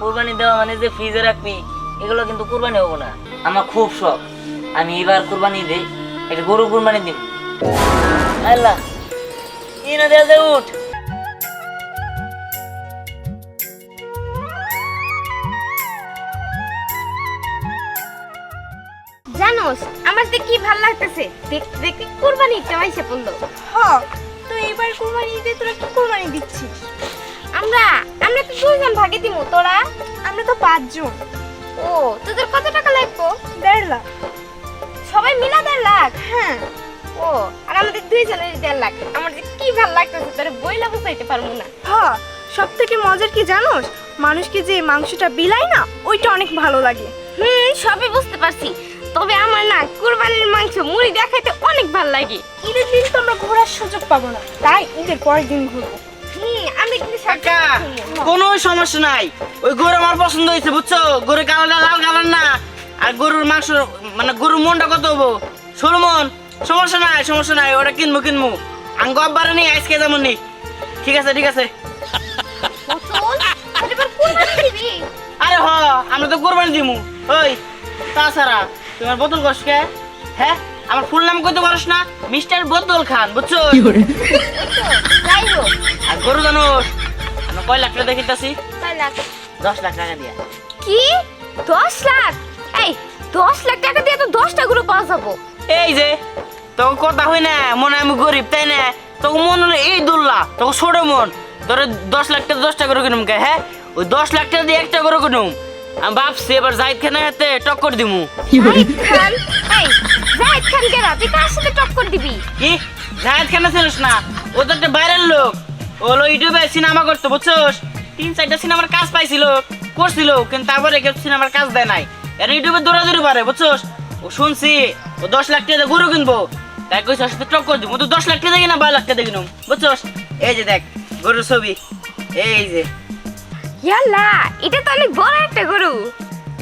কোরবানি দেওয়া মানে যে ফ্রিজে রাখবি এগুলো কিন্তু কোরবানি হব না। আমার খুব শখ। আমি এবার কোরবানি দেই একটা গরু কোরবানি দিব আল্লাহ কি না দেওয়া যায় উঠ। জানোস আমার যে কি ভালো লাগতেছে দেখতে দেখতে কুরবানি হয়েছে পড়ল। হ তো এবার কুরবানি ঈদে তোরা কি কুরবানি দিচ্ছিস? আমরা আমরা তো দুজন ভাগে দিমু তোরা? আমরা তো পাঁচজন। ও তোদের কত টাকা লাগবো? দেড় লাখ। সবাই মিলা দেড় লাখ? হ্যাঁ। ও আর আমাদের দুইজনের দেড় লাখ। আমার যে কি ভালো লাগতেছে তোর বইলা বুঝাইতে পারব না। হ সব থেকে মজার কি জানোস? মানুষকে যে মাংসটা বিলাই না ওইটা অনেক ভালো লাগে। হুম সবই বুঝতে পারছি। তবে আমার না কুরবানির মাংস মুড়ি দেখাইতে অনেক ভালো লাগে। ঈদের দিন তো আমরা ঘোরার সুযোগ পাবো না তাই ঈদের পরের দিন ঘুরবো। আমি কাকা কোনো সমস্যা নাই। ওই গরু আমার পছন্দ হয়েছে বুঝছ? গরুর কালারটা লাল কালার না। আর গরুর মাংস মানে গরুর মনটা কত হব? ষোলো মন সমস্যা নাই সমস্যা নাই ওটা কিনবো কিনবো। আঙ্গ আব্বারে নিয়ে আজকে যেমন নি। ঠিক আছে ঠিক আছে। আরে হ আমরা তো কোরবানি দিমু। ওই তাছাড়া তোমার বোতল কস কে? হ্যাঁ? আমার ফুল নাম কইতে পারস না মিস্টার বোতল খান বুঝছ? যাই হোক। আর গরু জানোস আমি কয় লাখ টাকা দেখিতাছি তাই লাখ? দশ লাখ টাকা দিয়া। কি? দশ লাখ? এই দশ লাখ টাকা দিয়ে তো দশটা গরু পাওয়া যাব। এই যে তোকে কথা হই না মনে হয় আমি গরিব তাই না? তোকে মন হলো এই দুল্লা তোকে ছোট মন। তোর দশ লাখ টাকা দশটা করে কিনুম কে হ্যাঁ? ওই দশ লাখ টাকা দিয়ে একটা করে কিনুম। আমি ভাবছি এবার জাহিদ খানের হাতে টক্কর দিমু। জাহিদ খান কে তুই কার সাথে টক্কর দিবি? কি? জাহিদ খান ছিলিস না? ও তো একটা বাইরের লোক। ও হলো ইউটিউবে সিনেমা করতো বুঝছোস? তিন চারটা সিনেমার কাজ পাইছিল করছিল কিন্তু তারপরে কেউ সিনেমার কাজ দেয় নাই। এর ইউটিউবে দৌড়াদৌড়ি পারে বুঝছোস? ও শুনছি ও দশ লাখ টাকা গরু কিনবো। তাই কইস সাথে টক্কর দিব। তো দশ লাখ টাকা না বারো লাখ টাকা কিনুম বুঝছোস? এই যে দেখ গরুর ছবি। এই যে। ইয়াল্লা এটা তো অনেক বড় একটা গরু।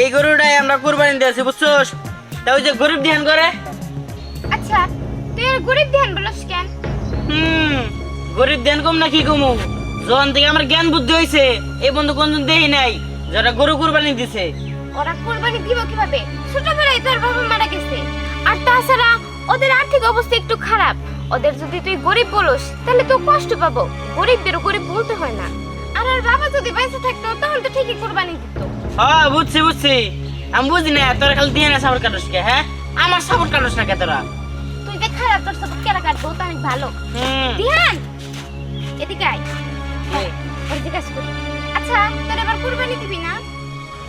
এই গরুটাই আমরা কোরবানি দিয়েছি বুঝছোস? তা ওই যে গরিব ধ্যান করে? আচ্ছা তুই আর গরিব ধ্যান বলস কেন? হুম গরিব ধ্যান কম না কি কমু? যখন থেকে আমার জ্ঞান বুদ্ধি হয়েছে এই বন্ধু কোনদিন দেই নাই যারা গরু কুরবানি দিছে। ওরা কোরবানি দিব কীভাবে? ছোটবেলায় তোর বাবা মারা গেছে। আর তাছাড়া ওদের আর্থিক অবস্থা একটু খারাপ। ওদের যদি তুই গরিব বলস তাহলে তো কষ্ট পাবো। গরিবদেরও গরিব বলতে হয় না। আর আর বাবা যদি বেঁচে থাকতো তখন তো ঠিকই কোরবানি দিত। হ্যাঁ বুঝছি বুঝছি। আমি বুঝি না তোরা খালি দিয়ে না সাপোর্ট কাটস কে হ্যাঁ? আমার সাপোর্ট কাটস না কে তোরা? তুই যে খারাপ তোর সাথে কেরা কাটবো? তো অনেক ভালো। হুম। দিহান! এদিকে আয়। ওর জিজ্ঞাসা করি। আচ্ছা তোর এবার কোরবানি দিবি না?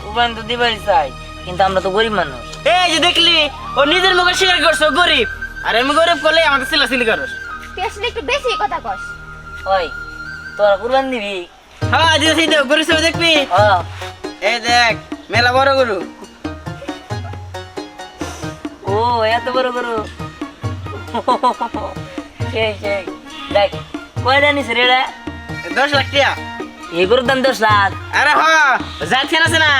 কোরবানি তো দিবারই চাই কিন্তু আমরা তো গরিব মানুষ। এই যে দেখলি ও নিজের মুখে স্বীকার করছ গরিব। আর আমি গরিব করলে আমাদের সিলাসিলি করস। তুই আসলে একটু বেশি কথা কস। ওই তোরা কোরবানি দিবি? হ্যাঁ দিদি তো গরু ছবি দেখবি? ও এই দেখ মেলা বড় গরু। ও এত বড় গরু। সেই সেই দেখ কয়টা নিস রে এটা? দশ লাখ টাকা এই গরুর দাম দশ লাখ। আরে খান আছে না?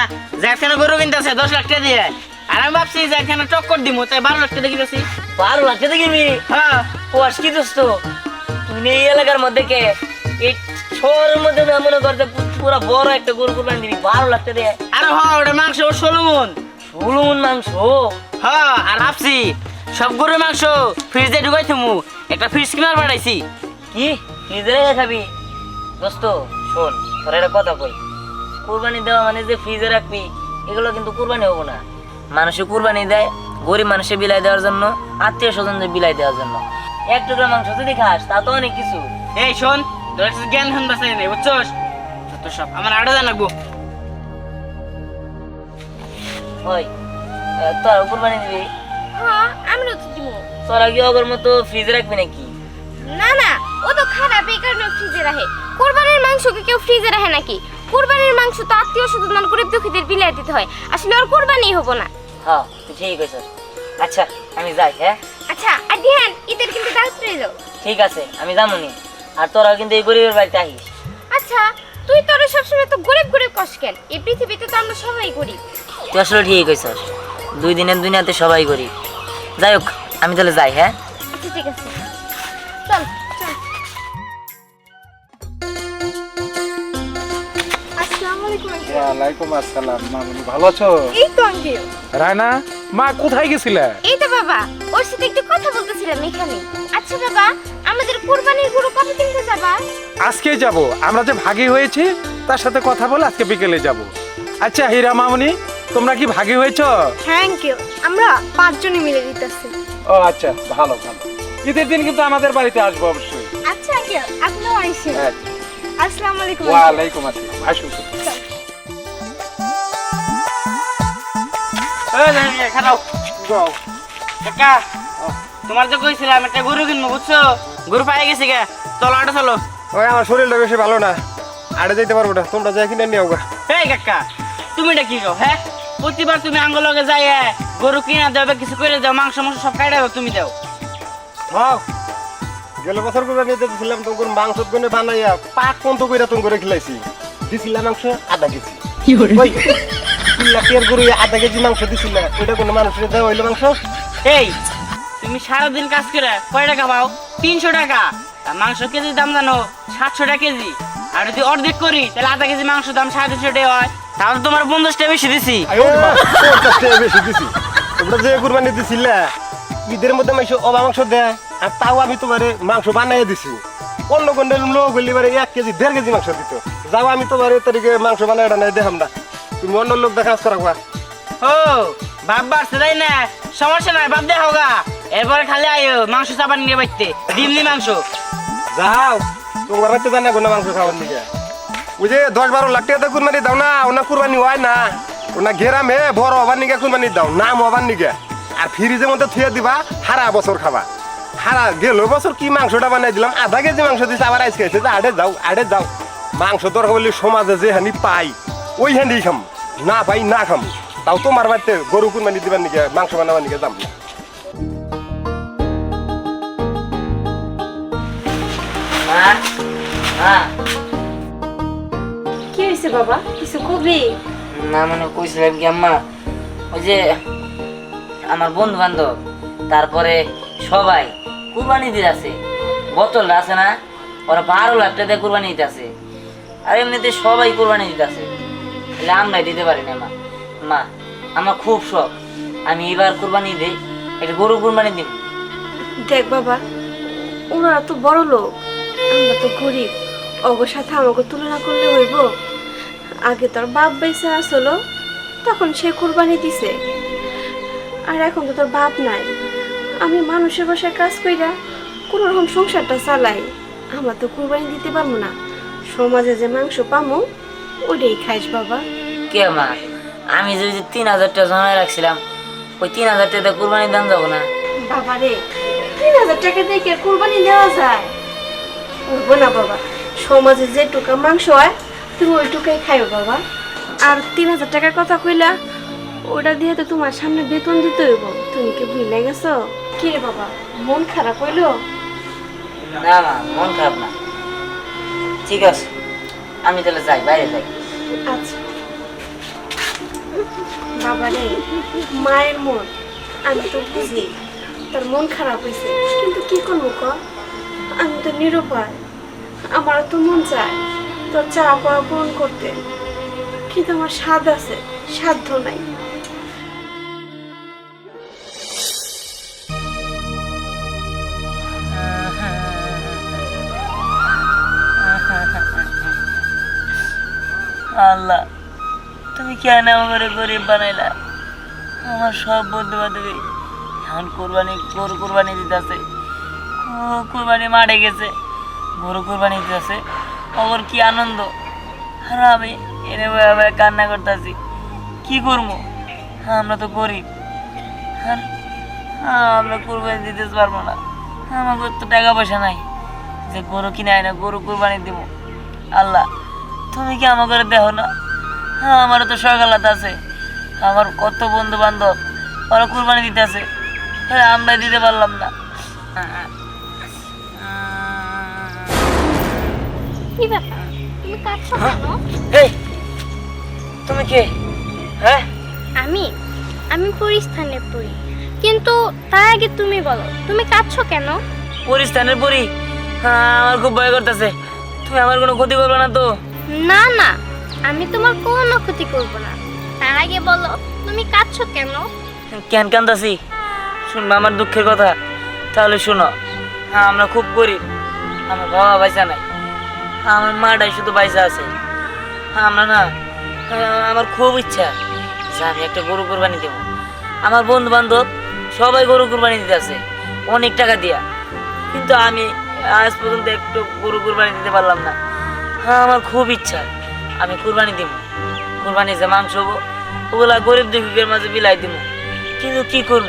খানা গরু কিনতে আছে দশ লাখ টাকা দিয়ে। আর আমি ভাবছি জাত খানা টক্কর দিব তাই বারো লাখ টাকা কিনেছি বারো লাখ কিনবি হ্যাঁ ও কি দোস্ত? তুমি এই এলাকার মধ্যে কে? এই শহরের মধ্যে না মনে করতে পুরো বড় একটা গরু কোরবানি দিবি বারো লাখ দিয়ে। আরে হ্যাঁ ওটা মাংস ওর ষোলো মন ষোলো মন মাংস? হ্যাঁ আর ভাবছি সব গরুর মাংস ফ্রিজে ঢুকাই থমু। একটা ফ্রিজ কিনার পাঠাইছি কি? ফ্রিজে খাবি? দোস্ত শোন তোর একটা কথা কই। কুরবানি দেওয়া মানে যে ফ্রিজে রাখবি এগুলো কিন্তু কুরবানি হব না। মানুষে কুরবানি দেয় গরিব মানুষে বিলাই দেওয়ার জন্য আত্মীয় স্বজনদের বিলাই দেওয়ার জন্য। এক টুকরা মাংস যদি খাস তা তো অনেক কিছু। এই শোন তোর জ্ঞান হন বাসাই নেই বুঝছস? তো সব আমার আড়া জানাব আহ, তোরা কুরবানি দিবি? হ্যাঁ আমিও তো দিব। তোরা কি অগর মতো ফ্রিজে রাখবি নাকি? না না ও তো খারাপ এই কারণে ফ্রিজে রাখে? কোরবানির মাংসকে কেউ ফ্রিজে রাখে নাকি? কোরবানির মাংস তো আত্মীয় স্বজন গরিব দুঃখীদের বিলাই দিতে হয়। আসলে ওর কোরবানি হব না। হ্যাঁ ঠিক কইছিস। আচ্ছা আমি যাই হ্যাঁ? আচ্ছা আর দিহান ঈদের কিন্তু দাওয়াত রইল। ঠিক আছে আমি যামুনি। আর তোরা কিন্তু এই গরিবের বাড়িতে আহিস। আচ্ছা তুই তোর সবসময় তো গরিব গরিব কস কেন? এই পৃথিবীতে তো আমরা সবাই গরিব। তুই আসলে ঠিক কইছিস। দুই দিনের দুনিয়াতে সবাই করি যাই হোক আমি তাহলে যাই হ্যাঁ? আচ্ছা ঠিক আছে। চল চল। আসসালামু আলাইকুম আঙ্কেল ওয়ালাইকুম আসসালাম মামুনি ভালো আছো? এই তো আঙ্কেল রায়না মা কোথায় গেছিলে? এই তো বাবা ওর সাথে একটু কথা বলতেছিলাম এখানে। আচ্ছা বাবা আমাদের কুরবানির গরু কবে কিনতে যাবা? আজকেই যাব। আমরা যে ভাগী হয়েছি তার সাথে কথা বলে আজকে বিকেলে যাব। আচ্ছা হীরা মামুনি তোমরা কি ভাগী হয়েছো? Thank you. আমরা পাঁচজনে মিলে দিতেছি। ও আচ্ছা ভালো ভালো। ঈদের দিন কিন্তু আমাদের বাড়িতে আসব অবশ্যই। আচ্ছা আঙ্কেল আপনিও আইসেন। হ্যাঁ। আসসালামু আলাইকুম uncle। ওয়ালাইকুম আসসালাম। আসুন। যে, তোমার তো কইছিলাম একটা গরু কিনবো বুঝছ? গরু পাই গেছি গে। চলো আটো চলো। ওই আমার শরীরটা বেশি ভালো না। আড়ে যেতে পারব না। তোমরা যাই কিনে নিও গা। এই কাকা তুমি এটা কি কও হ্যাঁ? প্রতিবার তুমি আঙ্গলকে যাই গরু কিনা দেবে কিছু করে দাও মাংস মাংস সব কাটা দাও তুমি দাও। হ্যাঁ গেল বছর করে নিতে দিছিলাম তোমার মাংস গুনে বানাইয়া পাক কোন তো কইরা তুমি করে খিলাইছি। দিছিলাম মাংস আধা কেজি। তিন লাখ টাকার গরু আধা কেজি মাংস দিছিল ওইটা কোনো মানুষের দেওয়া হইল মাংস? এই তুমি সারাদিন কাজ করে কয় টাকা পাও? তিনশো টাকা। মাংস কেজির দাম জানো সাতশো টাকা কেজি। আর যদি অর্ধেক করি তাহলে আধা কেজি মাংস দাম সাড়ে তিনশো টাকা হয়। তাহলে তোমার পঞ্চাশ টাকা বেশি দিছি। পঞ্চাশ টাকা বেশি দিছি। তোমরা যে কুরবানি দিছিল ঈদের মধ্যে মাংস অবা মাংস দেয় আর তাও আমি তোমারে মাংস বানাইয়া দিছি। অন্য কোন লোক হইলে এবারে এক কেজি দেড় কেজি মাংস দিত। যাও আমি তোমার তারিখে মাংস বানাই নাই দেখাম না তুমি অন্য লোক দেখা করা ও বাপ বাড়ছে তাই না। সমস্যা নাই বাপ দেখা হোগা এরপরে খালি আয়ো মাংস চাপান নিয়ে বাইতে ডিমনি মাংস। যাও। তোমার রাতে জানা গোনা মাংস খাবার নিকে ওই যে দশ বারো লাখ টাকা কুরবানি দাও না, ওনা কুরবানি হয় না। ওনা ঘেরামে বড় হবার নিকে কুরবানি দাও, নাম হবার নিকে আর ফ্রিজের মধ্যে থুয়ে দিবা হারা বছর খাবা। হারা গেল বছর কি মাংসটা বানাই দিলাম, আধা কেজি মাংস দিছে, আবার আইস খাইছে আড়ে যাও আড়ে যাও। মাংস দরকার বলি সমাজে যে হানি পাই, ওই হান্ডি খাম, না পাই, না খাম। তাও তোমার বাড়িতে গরু কুরবানি দিবার নিকে মাংস বানাবার নিকে যাম না। কি হয়েছে বাবা? কিছু কবি? না মানে কইছিলাম কি আম্মা ওই যে আমার বন্ধু বান্ধব তারপরে সবাই কুরবানি দিতে আছে বোতল আছে না? ওরা বারো লাখ টাকা কুরবানি দিতে আছে আর এমনিতে সবাই কুরবানি দিতে আছে তাহলে আমরাই দিতে পারি না মা মা আমার খুব শখ। আমি এবার কুরবানি দিই একটা গরু কুরবানি দিব দেখ বাবা ওরা তো বড় লোক আমরা তো গরিব। অগর সাথে আমাকে তুলনা করলে হইব? আগে তোর বাপ বেঁচে আসলো তখন সে কুরবানি দিছে। আর এখন তো তোর বাপ নাই। আমি মানুষের বাসায় কাজ কইরা কোনো রকম সংসারটা চালাই। আমরা তো কুরবানি দিতে পারব না। সমাজে যে মাংস পামো ওটাই খাইস বাবা। কে মা? আমি যে ওই যে তিন হাজার টাকা জমা রাখছিলাম ওই তিন হাজার টাকা কুরবানি দাম যাব না। বাবা রে তিন হাজার টাকা দিয়ে কুরবানি দেওয়া যায়? করব না বাবা। সমাজে যে টুকা মাংস হয় তুমি ওই টুকাই খাইও বাবা। আর তিন হাজার টাকার কথা কইলা ওটা দিয়ে তো তোমার সামনে বেতন দিতে হইব। তুমি কি ভুলে গেছো? কি রে বাবা মন খারাপ হইল? না মা মন খারাপ না। ঠিক আছে আমি তাহলে যাই বাইরে যাই। আচ্ছা। বাবা রে মায়ের মন আমি তো বুঝি তার মন খারাপ হয়েছে কিন্তু কি করব ক আমি তো নিরুপায়। আমার তো মন চায়। তোর চা পাওয়া পূরণ করতে। কিন্তু আমার স্বাদ আছে, সাধ্য নাই। আল্লাহ, তুমি কেন আমার গরিব বানাইলা? আমার সব বন্ধু বান্ধবী এখন কোরবানি গরু কোরবানি দিতেছে। কোরবানি মারে গেছে। গরু কোরবানি দিতেছে ওর কি আনন্দ? আর আমি এনে বয়ে কান্না করতেছি। কি করব? আমরা তো গরিব। আর আমরা কোরবানি দিতে পারব না। আমাকে তো টাকা পয়সা নাই। যে গরু কিনে আয় না, গরু কোরবানি দিব। আল্লাহ, তুমি কি আমাকে দেখো না? হ্যাঁ আমারও তো সকালাত আছে। আমার কত বন্ধু বান্ধব ওরা কোরবানি দিতেছে হ্যাঁ আমরা দিতে পারলাম না। কি ব্যাপার? তুমি কাঁদছো কেন? এই তুমি কে? হ্যাঁ? আমি? আমি পরিস্থানের পড়ি কিন্তু তার আগে তুমি বলো তুমি কাঁদছো কেন? পরিস্থানের পরি? হ্যাঁ আমার খুব ভয় করতেছে। তুমি আমার কোনো ক্ষতি করবে না তো? না না আমি তোমার কোনো ক্ষতি করব না। তার আগে বলো তুমি কাঁদছো কেন? কেন কান্দাছি শুনবা আমার দুঃখের কথা। তাহলে শোনো হ্যাঁ আমরা খুব গরিব। আমার বাবা পয়সা নাই। হ্যাঁ, আমার মাটাই শুধু পয়সা আছে। হ্যাঁ, আমরা না হ্যাঁ, আমার খুব ইচ্ছা যে আমি একটা গরু কোরবানি দেবো। আমার বন্ধু বান্ধব সবাই গরু কোরবানি দিতে আছে অনেক টাকা দিয়া। কিন্তু আমি আজ পর্যন্ত একটু গরু কোরবানি দিতে পারলাম না। হ্যাঁ আমার খুব ইচ্ছা আমি কোরবানি দিব। কোরবানি যে মাংস হব ওগুলা গরিব দুঃখীদের মাঝে বিলাই দিব। কিন্তু কি করব?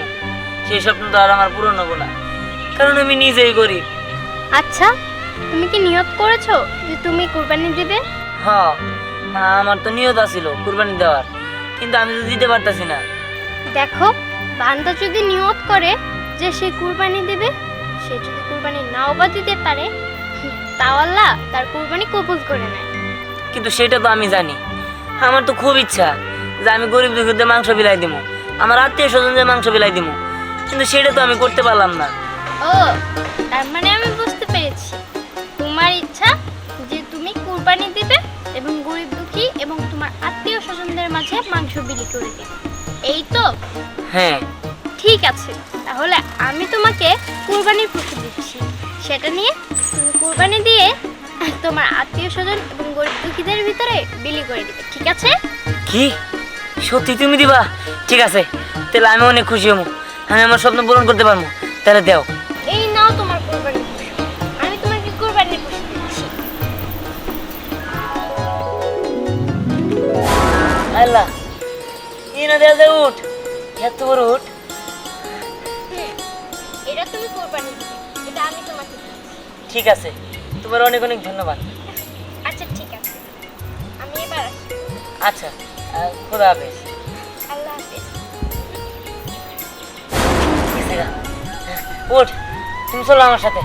সেই স্বপ্ন তো আর আমার পূরণ হব না। কারণ আমি নিজেই গরিব। আচ্ছা তুমি কি নিয়ত করেছ যে তুমি কুরবানি দিবে? হ্যাঁ, আমার তো নিয়ত আছিল কুরবানি দেওয়ার কিন্তু আমি তো দিতে পারতাছি না। দেখো বান্দা যদি নিয়ত করে যে সে কুরবানি দেবে সে যদি কুরবানি নাও বা দিতে পারে তাও আল্লাহ তার কুরবানি কবুল করে নেয়। কিন্তু সেটা তো আমি জানি। আমার তো খুব ইচ্ছা যে আমি গরিব দুঃখীদের মাংস বিলাই দিব আমার আত্মীয় স্বজনদের মাংস বিলাই দিব কিন্তু সেটা তো আমি করতে পারলাম না। ও তার মানে এবং তোমার আত্মীয় স্বজনদের মাঝে মাংস বিলি করে দেবে এই তো? হ্যাঁ। ঠিক আছে। তাহলে আমি তোমাকে কুরবানির পশু দিচ্ছি। সেটা নিয়ে তুমি কুরবানি দিয়ে তোমার আত্মীয় স্বজন এবং গরিব দুঃখীদের ভিতরে বিলি করে দিবে ঠিক আছে? কি? সত্যি তুমি দিবা? ঠিক আছে। তাহলে আমি অনেক খুশি হব। আমি আমার স্বপ্ন পূরণ করতে পারব। তাহলে দেও। আল্লাহ কি না দেওয়া যায় উঠ এত বড় উঠ। এটা তুমি কুরবানি এটা আমি তোমাকে ঠিক আছে তোমার অনেক অনেক ধন্যবাদ। আচ্ছা ঠিক আছে আমি এবার আচ্ছা খোদা হাফেজ। আল্লাহ হাফেজ। উঠ তুমি চলো আমার সাথে।